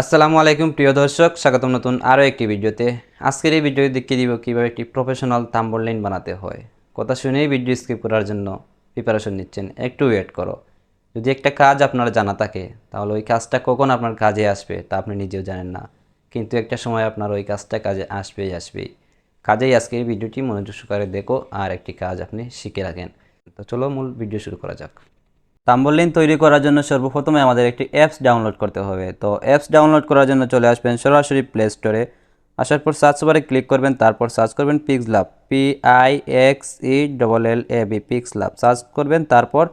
আসসালামু আলাইকুম, প্রিয় দর্শক, স্বাগতম নতুন আরও একটি ভিডিওতে। আজকের এই ভিডিও দেখিয়ে দিব কীভাবে একটি প্রফেশনাল থাম্বনেল বানাতে হয়। কথা শুনেই ভিডিও স্কিপ করার জন্য প্রিপারেশন নিচ্ছেন, একটু ওয়েট করো। যদি একটা কাজ আপনার জানা থাকে, তাহলে ওই কাজটা কখন আপনার কাজে আসবে তা আপনি নিজেও জানেন না। কিন্তু একটা সময় আপনার ওই কাজটা কাজে আসবেই আসবেই। কাজেই আজকের এই ভিডিওটি মনোযোগ সহকারে দেখো আর একটি কাজ আপনি শিখে রাখেন। তো চলো মূল ভিডিও শুরু করা যাক। তাম্বলিন তৈরি করার জন্য সর্বপ্রথমে আমাদের একটি অ্যাপস ডাউনলোড করতে হবে। তো অ্যাপস ডাউনলোড করার জন্য চলে আসবেন সরাসরি প্লে স্টোরে আসার পর সার্চ বারে ক্লিক করবেন, তারপর সার্চ করবেন PixelLab P I X E double L A B PixelLab search করবেন, তারপর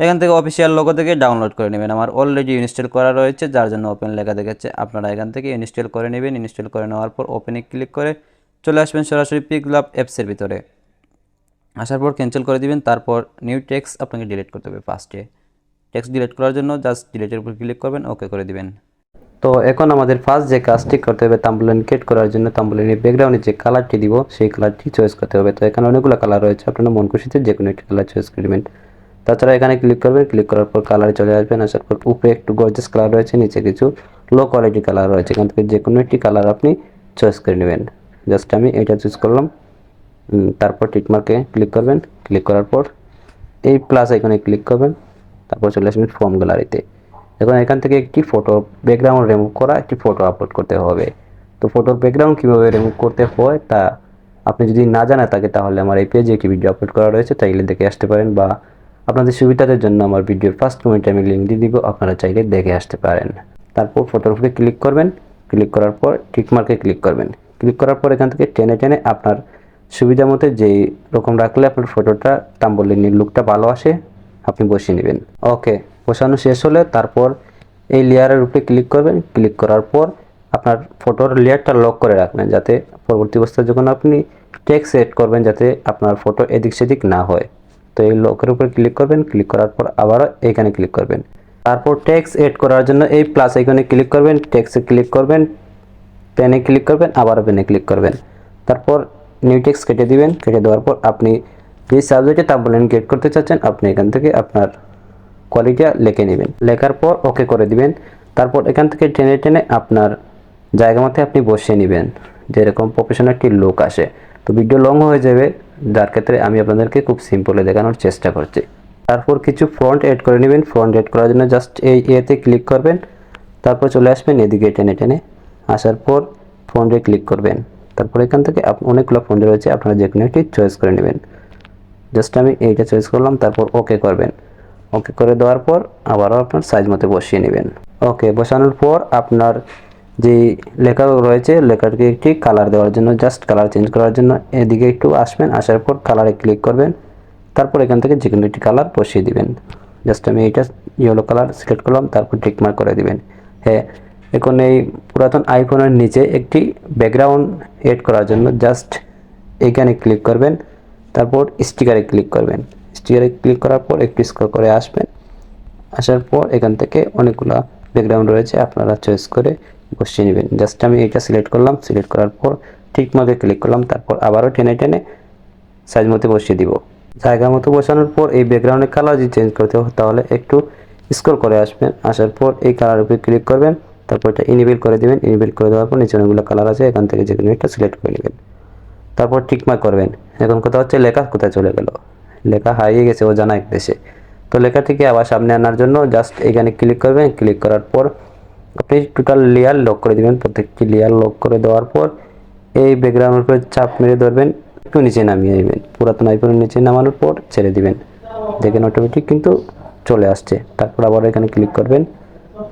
এখান থেকে অফিসিয়াল লোগো থেকে ডাউনলোড করে নেবেন। আমার অলরেডি ইনস্টল করা রয়েছে, যার জন্য ওপেন লেখা দেখাচ্ছে। আপনারা এখান থেকে ইনস্টল করে নেবেন। ইনস্টল করে নেওয়ার পর ওপেনে ক্লিক করে চলে আসবেন সরাসরি পিক্স লাভ অ্যাপসের ভিতরে। আসার পর ক্যান্সেল করে দিবেন, তারপর নিউ টেক্সট আপনাকে ডিলিট করতে হবে ফার্স্টে টেক্সট ডিলিট করার জন্য জাস্ট ডিলিটের উপর ক্লিক করবেন ওকে করে দিবেন। তো এখন আমাদের ফার্স্ট যে কাজটি করতে হবে তাম্বুলেন কেট করার জন্য তাম্বুলেনের ব্যাকগ্রাউন্ডে যে কালারটি দিব, সেই কালারটি চয়েস করতে হবে। তো এখানে অনেকগুলো কালার রয়েছে, আপনারা মন খুশিতে যে কোনো একটি কালার চয়েস করে দেবেন তাছাড়া এখানে ক্লিক করবেন ক্লিক করার পর কালারে চলে আসবেন, আসার পর উপরে একটু গর্জেস কালার রয়েছে, নিচে কিছু লো কোয়ালিটি কালার রয়েছে। এখান থেকে যে কোনো একটি কালার আপনি চয়েস করে নেবেন। জাস্ট আমি এটা চুজ করলাম। তারপর টিকমার্কে ক্লিক করবেন। ক্লিক করার পর এই প্লাস আইকনে ক্লিক করবেন। তারপর চলে আসবেন ফর্ম গ্যালারিতে এখন এখান থেকে একটি ফটো ব্যাকগ্রাউন্ড রিমুভ করা একটি ফটো আপলোড করতে হবে। তো ফটোর ব্যাকগ্রাউন্ড কীভাবে রিমুভ করতে হয় তা আপনি যদি না জানা থাকে তাহলে আমার এই পেজে একটি ভিডিও আপলোড করা রয়েছে। চাইলে দেখে আসতে পারেন বা আপনাদের সুবিধাদের জন্য আমার ভিডিওর ফার্স্ট কমেন্টে আমি লিঙ্ক দিয়ে দিব, আপনারা চাইলে দেখে আসতে পারেন। তারপর ফটোর উপরে ক্লিক করবেন। ক্লিক করার পর টিকমার্কে ক্লিক করবেন। ক্লিক করার পর এখান থেকে টেনে টেনে আপনার সুবিধা মতো যেই রকম রাখলে আপনার ফটোটা তাম্বলিনীর লুকটা ভালো আসে, আপনি বসিয়ে নেবেন। ওকে বসানো শেষ হলে তারপর এই লেয়ারের উপরে ক্লিক করবেন। ক্লিক করার পর আপনার ফটোর লেয়ারটা লক করে রাখবেন যাতে পরবর্তী অবস্থায় যখন আপনি টেক্সট সেট করবেন যাতে আপনার ফটো এদিক সেদিক না হয়। তো এই লকের উপরে ক্লিক করবেন। ক্লিক করার পর আবারও এইখানে ক্লিক করবেন। তারপর টেক্সট এড করার জন্য এই প্লাস আইকনে ক্লিক করবেন। টেক্সটে ক্লিক করবেন। পেনে ক্লিক করবেন। আবারও পেনে ক্লিক করবেন। তারপর নিউ টেক্সট কেটে দিবেন, কেটে দেওয়ার পর আপনি যে সাবজেক্টে তাম্বলেন গেট করতে চাচ্ছেন, আপনি এখান থেকে আপনার কোয়ালিটিটা লিখে নেবেন। লেখার পর ওকে করে দিবেন। তারপর এখান থেকে টেনে টেনে আপনার জায়গা মতে আপনি বসিয়ে নেবেন। যেরকম প্রফেশনাল একটি লুক আসে। তো ভিডিও লং হয়ে যাবে। যার ক্ষেত্রে আমি আপনাদেরকে খুব সিম্পলে দেখানোর চেষ্টা করছি। তারপর কিছু ফ্রন্ট এড করে নেবেন। ফ্রন্ট এড করার জন্য জাস্ট এই এতে ক্লিক করবেন। তারপর চলে আসবেন এদিকে টেনে টেনে। আসার পর ফ্রন্টে ক্লিক করবেন। তারপর এখান থেকে অনেকগুলো ফোন রয়েছে, আপনারা যে কোনো একটি চয়েস করে নেবেন। জাস্ট আমি এইটা চয়েস করলাম, তারপর ওকে করবেন। ওকে করে দেওয়ার পর আবারও আপনার সাইজ মতো বসিয়ে নেবেন। ওকে বসানোর পর আপনার যে লেখা রয়েছে লেখাটিকে একটি কালার দেওয়ার জন্য জাস্ট কালার চেঞ্জ করার জন্য এদিকে একটু আসবেন, আসার পর কালারে ক্লিক করবেন। তারপর এখান থেকে যে কোনো একটি কালার বসিয়ে দিবেন। জাস্ট আমি এইটা ইয়েলো কালার সিলেক্ট করলাম, তারপর টিকমার্ক করে দিবেন। হ্যাঁ এখন এই পুরাতন আইফোনের নিচে একটি ব্যাকগ্রাউন্ড এড করার জন্য জাস্ট এইখানে ক্লিক করবেন, তারপর স্টিকারে ক্লিক করবেন। স্টিকারে ক্লিক করার পর একটু স্ক্রল করে আসবেন। আসার পর এখান থেকে অনেকগুলো ব্যাকগ্রাউন্ড রয়েছে, আপনারা চয়েস করে বসিয়ে নেবেন। জাস্ট আমি এটা সিলেক্ট করলাম সিলেক্ট করার পর ঠিক মতো ক্লিক করলাম, তারপর আবারও টেনে টেনে সাইজ মতো বসিয়ে দিব। জায়গা মতো বসানোর পর এই ব্যাকগ্রাউন্ডের কালার যদি চেঞ্জ করতে হয়, তাহলে একটু স্ক্রল করে আসবেন। আসার পর এই কালার উপরে ক্লিক করবেন। তারপর এটা ইনিবেল করে দেবেন ইনিবেল করে দেওয়ার পর নিচে অনেকগুলো কালার আছে, এখান থেকে যে কোনো একটা সিলেক্ট করে নেবেন। তারপর টিকমার্ক করবেন। এখন কোথা হচ্ছে লেখা কোথায় চলে গেল? লেখা হারিয়ে গেছে, ও জানা এক দেশে। তো লেখাটিকে আবার সামনে আনার জন্য জাস্ট এখানে ক্লিক করবেন ক্লিক করার পর আপনি টোটাল লেয়ার লক করে দিবেন। প্রত্যেকটি লেয়ার লক করে দেওয়ার পর এই ব্যাকগ্রাউন্ডের উপরে চাপ মেরে ধরবেন, একটু নিচে নামিয়ে নেবেন। পুরাতন আইফোনের নিচে নামানোর পর ছেড়ে দিবেন। দেখেন অটোমেটিক কিন্তু চলে আসছে। তারপর আবার এখানে ক্লিক করবেন।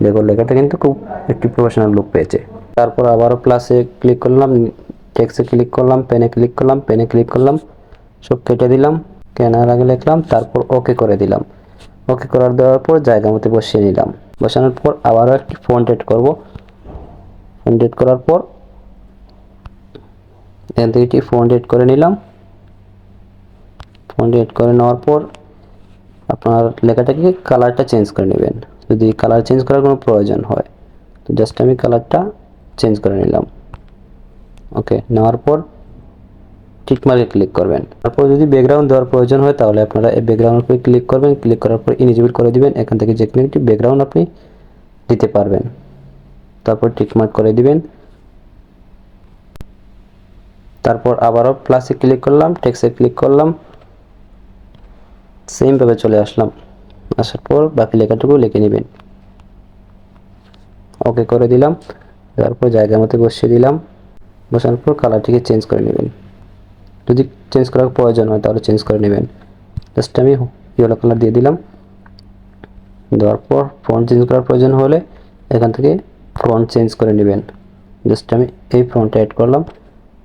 দেখো, লেখাটা কিন্তু খুব একটি প্রফেশনাল লুক পেয়েছে। তারপর আবারও প্লাসে ক্লিক করলাম টেক্সে ক্লিক করলাম পেনে ক্লিক করলাম পেনে ক্লিক করলাম, সব কেটে দিলাম কেনার আগে লিখলাম, তারপর ওকে করে দিলাম। ওকে করার দেওয়ার পর জায়গা মতো বসিয়ে নিলাম। বসানোর পর আবারও একটি ফন্ট এড করব। ফন্ট এড করার পর এখান থেকে একটি ফন্ট এড করে নিলাম। ফন্ট এড করে নেওয়ার পর আপনার লেখাটাকে কালারটা চেঞ্জ করে নেবেন। যদি কালার চেঞ্জ করার কোনো প্রয়োজন হয়, তো জাস্ট আমি কালারটা চেঞ্জ করে নিলাম। ওকে নেওয়ার পর টিকমার্কে ক্লিক করবেন। তারপর যদি ব্যাকগ্রাউন্ড দেওয়ার প্রয়োজন হয়, তাহলে আপনারা এই ব্যাকগ্রাউন্ড উপরে ক্লিক করবেন। ক্লিক করার পর ইনিজিবল করে দিবেন। এখান থেকে যে কোনো একটি ব্যাকগ্রাউন্ড আপনি দিতে পারবেন। তারপর টিকমার্ক করে দিবেন। তারপর আবারও প্লাসে ক্লিক করলাম টেক্সে ক্লিক করলাম। সেমভাবে চলে আসলাম। আসার পর বাকি লেখাটুকু লিখে নেবেন। ওকে করে দিলাম। তারপর জায়গা মতো বসিয়ে দিলাম। বসানোর পর কালারটিকে চেঞ্জ করে নেবেন। যদি চেঞ্জ করার প্রয়োজন হয় তাহলে চেঞ্জ করে নেবেন। জাস্ট আমি ইয়েলো কালার দিয়ে দিলাম। দেওয়ার পর ফ্রন্ট চেঞ্জ করার প্রয়োজন হলে এখান থেকে ফ্রন্ট চেঞ্জ করে নেবেন। জাস্ট আমি এই ফ্রন্টে অ্যাড করলাম।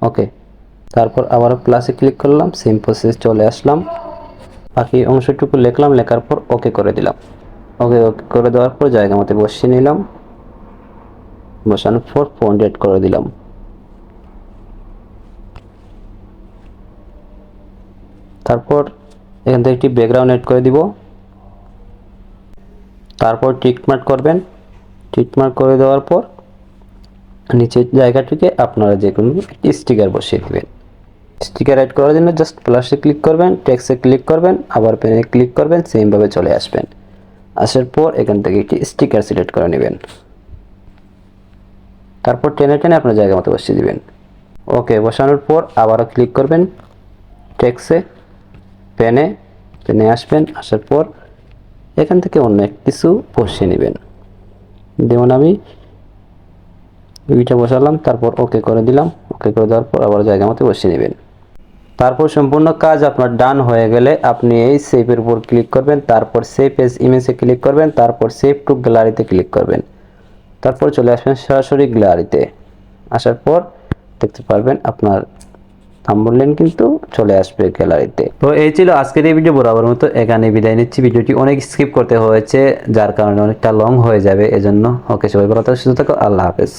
ওকে তারপর আবার প্লাসে ক্লিক করলাম। সেম প্রসেস চলে আসলাম। বাকি অংশটুকু লিখলাম, লেখার পর ওকে করে দিলাম। ওকে ওকে করে দেওয়ার পর জায়গা মতো বসিয়ে নিলাম। বসানোর পর ফন্ট এড করে দিলাম। তারপর এখান থেকে একটি ব্যাকগ্রাউন্ড এড করে দিব। তারপর টিকমার্ক করবেন। টিকমার্ক করে দেওয়ার পর নিচের জায়গাটিকে আপনারা যে কোনো স্টিকার বসিয়ে দেবেন। স্টিকার অ্যাড করার জন্য জাস্ট প্লাসে ক্লিক করবেন টেক্সে ক্লিক করবেন, আবার পেনে ক্লিক করবেন সেমভাবে চলে আসবেন। আসার পর এখান থেকে একটি স্টিকার সিলেক্ট করে নেবেন। তারপর টেনে টেনে আপনার জায়গা মতো বসিয়ে দিবেন। ওকে বসানোর পর আবারও ক্লিক করবেন টেক্সে পেনে পেনে আসবেন, আসার পর এখান থেকে অন্য কিছু বসিয়ে নেবেন। যেমন আমি দুইটা বসালাম, তারপর ওকে করে দিলাম। ওকে করে দেওয়ার পর আবার জায়গা মতো বসিয়ে নেবেন। তারপর সম্পূর্ণ কাজ আপনার ডান হয়ে গেলে আপনি এই সেভের উপর ক্লিক করবেন, তারপর সেভ এস ইমেজে ক্লিক করবেন, তারপর সেভ টু গ্যালারিতে ক্লিক করবেন। তারপর চলে আসবেন সরাসরি গ্যালারিতে আসার পর দেখতে পারবেন আপনার থাম্বনেল কিন্তু চলে আসবে গ্যালারিতে তো এই ছিল আজকের এই ভিডিও বরাবর মতো এখানে বিদায় নিচ্ছি। ভিডিওটি অনেক স্কিপ করতে হয়েছে, যার কারণে অনেকটা লং হয়ে যাবে। এজন্য ওকে সবাই ভালো থাকো, সুস্থ থাকো, আল্লাহ হাফেজ।